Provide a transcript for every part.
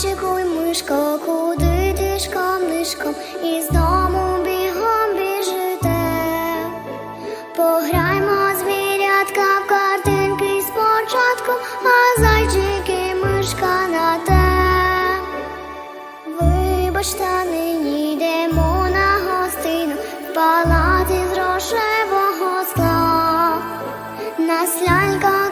Зайчику й мишко, куди тишком нишком із дому бігом біжите. Пограймо звірятка в картинки спочатку, а зайчики мишка на те. Вибачте, нині йдемо на гостину в палаці з рожевого скла. Нас лялька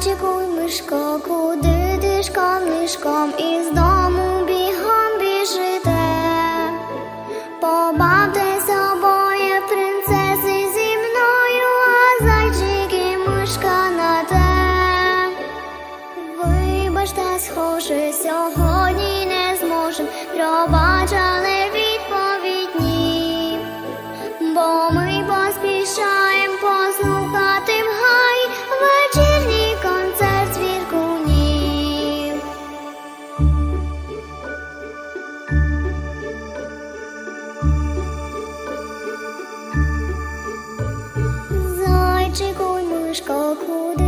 Зайчику й мишко, куди тишком нишком із дому бігом біжите. Побавтесь обоє принцеси зі мною, а зайчик і мишка на те. Вибачте, схоже, сьогодні не зможем, Зайчику й мишко, куди тишком